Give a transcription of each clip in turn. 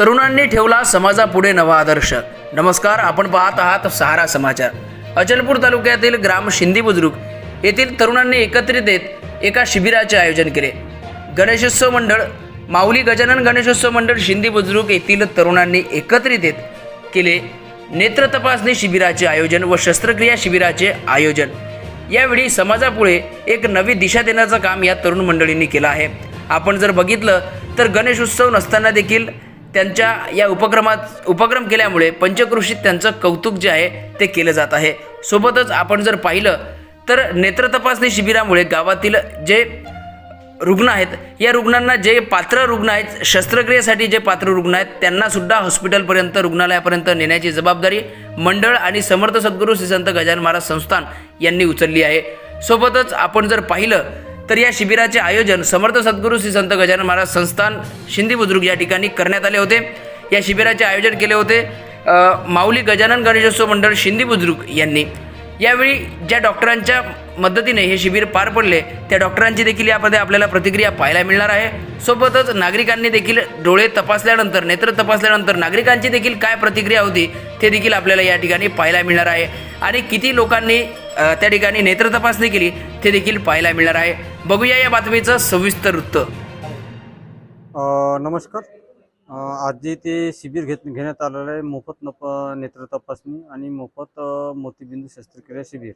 तरुणांनी ठेवला समाजापुढे नवा आदर्श. नमस्कार आपण पाहत आहात सहारा समाचार. अचलपूर तालुक्यातील ग्राम शिंदी बुद्रुक येथील तरुणांनी एकत्रित येत एका शिबिराचे आयोजन केले. गणेशोत्सव मंडळ माऊली गजानन गणेशोत्सव मंडळ शिंदी बुद्रुक येथील तरुणांनी एकत्रित येत केले. नेत्र तपासणी शिबिराचे आयोजन व शस्त्रक्रिया शिबिराचे आयोजन. यावेळी समाजापुढे एक नवी दिशा देण्याचं काम या तरुण मंडळींनी केलं आहे. आपण जर बघितलं तर गणेश उत्सव नसताना देखील त्यांच्या या उपक्रमात उपक्रम केल्यामुळे पंचकृषीत त्यांचं कौतुक जे आहे ते केलं जात आहे. सोबतच आपण जर पाहिलं तर नेत्र तपासणी शिबिरामुळे गावातील जे रुग्ण आहेत या रुग्णांना जे पात्र रुग्ण आहेत शस्त्रक्रियेसाठी जे पात्र रुग्ण आहेत त्यांना सुद्धा हॉस्पिटलपर्यंत रुग्णालयापर्यंत नेण्याची जबाबदारी मंडळ आणि समर्थ सद्गुरू श्री संत गजानन महाराज संस्थान यांनी उचलली आहे. सोबतच आपण जर पाहिलं तर या शिबिराचे आयोजन समर्थ सद्गुरू श्री संत गजानन महाराज संस्थान शिंदी बुद्रुक या ठिकाणी करण्यात आले होते. या शिबिराचे आयोजन केले होते माऊली गजानन गणेशोत्सव मंडळ शिंदी बुद्रुक यांनी. यावेळी ज्या डॉक्टरांच्या मदतीने हे शिबिर पार पडले. त्या डॉक्टरांची देखील यामध्ये आपल्याला प्रतिक्रिया पाहायला मिळणार आहे. सोबतच नागरिकांनी देखील डोळे तपासल्यानंतर नेत्र तपासल्यानंतर नागरिकांची देखील काय प्रतिक्रिया होती ते देखील आपल्याला या ठिकाणी पाहायला मिळणार आहे. आणि किती लोकांनी त्या ठिकाणी नेत्र तपासणी केली ते देखील पाहायला मिळणार आहे. बघूया या बातमीचं सविस्तर वृत्त. नमस्कार. आज जे ते शिबिर घेत घेण्यात आलेलं आहे मोफत नप नेत्र तपासणी आणि मोफत मोतीबिंदू शस्त्रक्रिया शिबिर.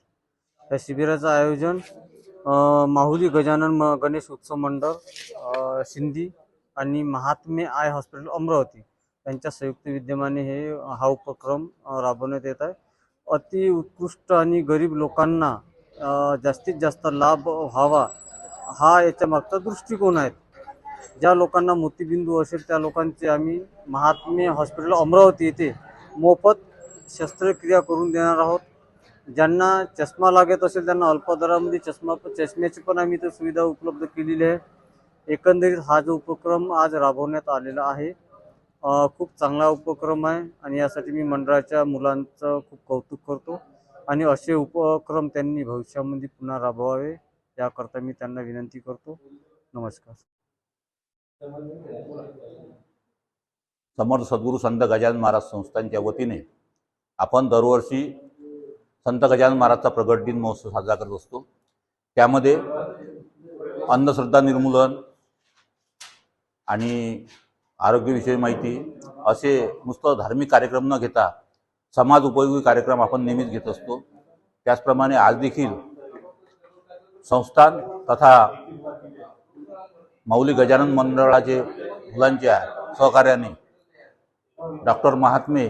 या शिबिराचं आयोजन माहुली गजानन म गणेश उत्सव मंडळ सिंधी आणि महात्मे आय हॉस्पिटल अमरावती यांच्या संयुक्त विद्यमाने हे हा उपक्रम राबवण्यात येत आहे. अति उत्कृष्ट आणि गरीब लोकांना जास्तीत जास्त लाभ व्हावा हा याच्या मागचा दृष्टिकोन आहे. ज्या लोकांना मोतीबिंदू असेल त्या लोकांचे आम्ही महात्मे हॉस्पिटल अमरावती येथे मोफत शस्त्रक्रिया करून देणार आहोत. ज्यांना चष्मा लागत असेल त्यांना अल्प दरामध्ये चष्मा चष्म्याची पण आम्ही इथे सुविधा उपलब्ध केलेली आहे. एकंदरीत हा जो उपक्रम आज राबवण्यात आलेला आहे खूप चांगला उपक्रम आहे आणि यासाठी मी मंडळाच्या मुलांचं खूप कौतुक करतो आणि असे उपक्रम त्यांनी भविष्यामध्ये पुन्हा राबवावे याकरता मी त्यांना विनंती करतो. नमस्कार. समर्थ सद्गुरू संत गजानन महाराज संस्थांच्या वतीने आपण दरवर्षी संत गजानन महाराजचा प्रगट दिन महोत्सव साजरा करत असतो. त्यामध्ये अंधश्रद्धा निर्मूलन आणि आरोग्यविषयी माहिती असे नुसतं धार्मिक कार्यक्रम न घेता समाज उपयोगी कार्यक्रम आपण नेहमीच घेत असतो. त्याचप्रमाणे आज देखील संस्थान तथा माऊली गजानन मंडळाचे मुलांच्या सहकार्याने डॉक्टर महात्मे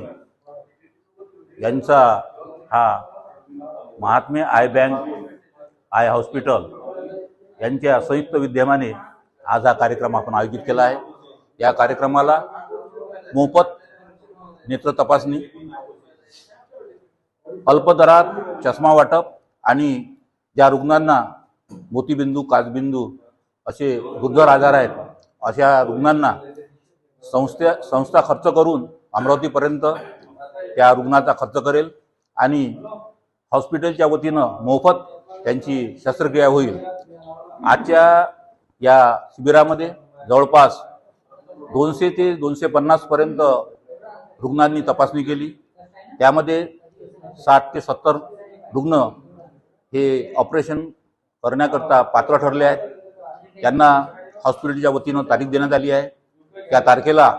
यांचा हा Mahatme eye bank eye hospital यांच्या संयुक्त विद्यमाने आज हा कार्यक्रम आपण आयोजित केला आहे. या कार्यक्रमाला मोफत नेत्र तपासणी अल्पदरात चष्मा वाटप आणि ज्या रुग्णांना मोतीबिंदू काचबिंदू असे दुर्धर आजार आहेत अशा रुग्णांना संस्थे संस्था खर्च करून अमरावतीपर्यंत त्या रुग्णाचा खर्च करेल आणि हॉस्पिटलच्या वतीनं मोफत त्यांची शस्त्रक्रिया होईल. आजच्या या शिबिरामध्ये जवळपास दोनशे ते दोनशे पन्नासपर्यंत रुग्णांनी तपासणी केली. त्यामध्ये साठ ते सत्तर रुग्ण हे ऑपरेशन करण्याकरता पात्र ठरले आहेत. त्यांना हॉस्पिटलच्या वतीनं तारीख देण्यात आली आहे. त्या तारखेला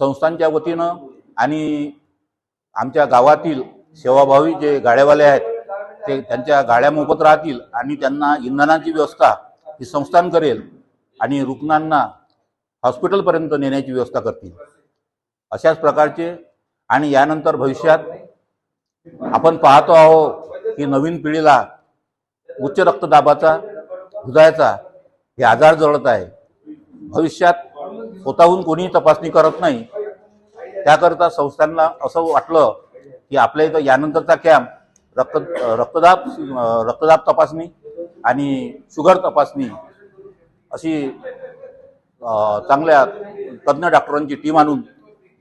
संस्थांच्या वतीनं आणि आमच्या गावातील सेवाभावी जे गाड्यावाले आहेत ते त्यांच्या गाड्या मोफत राहतील आणि त्यांना इंधनाची व्यवस्था ही संस्थान करेल आणि रुग्णांना हॉस्पिटलपर्यंत नेण्याची व्यवस्था करतील. अशाच प्रकारचे आणि यानंतर भविष्यात आपण पाहतो आहो की नवीन पिढीला उच्च रक्तदाबाचा हृदयाचा हे आजार जळत आहे. भविष्यात स्वतःहून कोणीही तपासणी करत नाही. त्याकरता संस्थांना असं वाटलं की आपल्या इथं यानंतरचा कॅम्प रक्त रक्तदाब रक्तदाब तपासणी आणि शुगर तपासणी अशी चांगल्या तज्ज्ञ डॉक्टरांची टीम आणून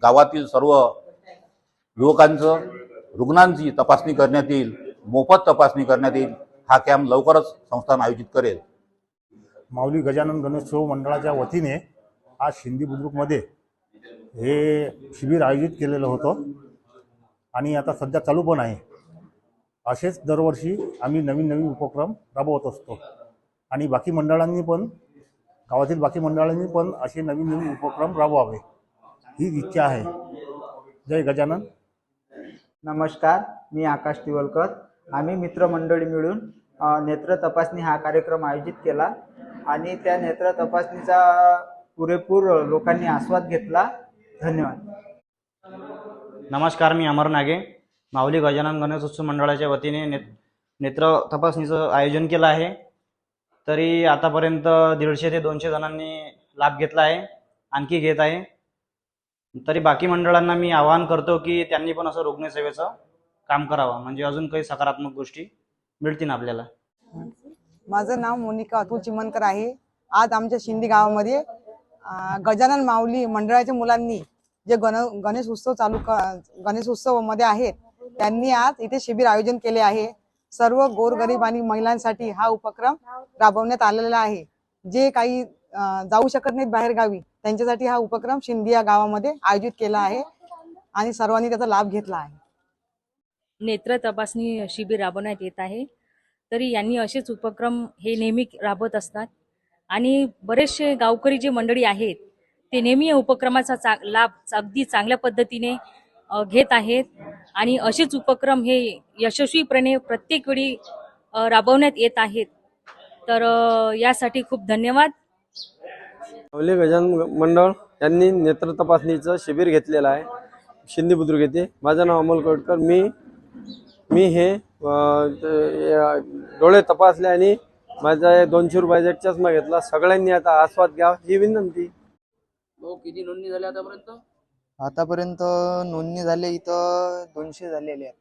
गावातील सर्व युवकांचं रुग्णांची तपासणी करण्यात येईल मोफत तपासणी करण्यात येईल हा कॅम्प लवकरच संस्थान आयोजित करेल. माऊली गजानन गणेशोत्सव मंडळाच्या वतीने आज शिंदी बुद्रुकमध्ये हे शिबिर आयोजित केलेलं होतं. आणि आता सध्या चालू पण आहे. असेच दरवर्षी आम्ही नवीन नवीन उपक्रम राबवत असतो. आणि बाकी मंडळांनी पण गावातील बाकी मंडळांनी पण असे नवीन नवीन उपक्रम राबवावे. ही इच्छा आहे. जय गजानन. नमस्कार मी आकाश तिवलकर. आम्ही मित्रमंडळी मिळून नेत्र तपासणी हा कार्यक्रम आयोजित केला आणि त्या नेत्र तपासणीचा पुरेपूर लोकांनी आस्वाद घेतला. धन्यवाद. नमस्कार मी अमर नागे. माऊली गजानन गणेश उत्सव मंडळाच्या वतीने ने नेत्र तपासणीचं आयोजन केलं आहे. तरी आतापर्यंत दीडशे ते दोनशे जणांनी लाभ घेतला आहे आणखी घेत आहे. तरी बाकी मंडळांना मी आवाहन करतो की त्यांनी पण असं रुग्णसेवेचं काम करावं. म्हणजे अजून काही सकारात्मक गोष्टी मिळतील आपल्याला. माझं नाव मोनिका अतुल चिमनकर आहे. आज आमच्या शिंदी गावामध्ये गजानन माऊली मंडळाच्या मुलांनी जे गण गणेश उत्सव चालू क- गणेश उत्सवमध्ये आहेत त्यांनी आज इथे शिबिर आयोजन केले आहे. सर्व गोरगरीब आणि महिलांसाठी हा उपक्रम राबवण्यात आलेला आहे. जे काही जाऊ शकत नाहीत बाहेर गावी त्यांच्यासाठी हा उपक्रम शिंदी या गावामध्ये आयोजित केला आहे आणि सर्वांनी त्याचा लाभ घेतला आहे. नेत्र तपासणी शिबिर राबवण्यात येत आहे. तरी यांनी असेच उपक्रम हे नेहमी राबवत असतात. आणि बरेचसे गावकरी जे मंडळी आहेत ते नेहमी या उपक्रमाचा चा लाभ अगदी चांगल्या पद्धतीने घेत आहेत. आणि असेच उपक्रम हे यशस्वीपणे प्रत्येक वेळी राबवण्यात येत आहेत. तर यासाठी खूप धन्यवाद. माऊली गजान मंडळ यांनी नेत्र तपासणीचं शिबिर घेतलेलं आहे. शिंदे बुद्रुक येथे. माझं नाव अमोल कोटकर. मी मी हे डोळे तपासले आणि माझा दोनशे रुपयाचा चष्मा घेतला. सगळ्यांनी आता आस्वाद घ्यावा ही विनंती. हो किती नोंदणी झाली आतापर्यंत? आतापर्यंत नोंदणी झाले इथं दोनशे झालेले आहेत.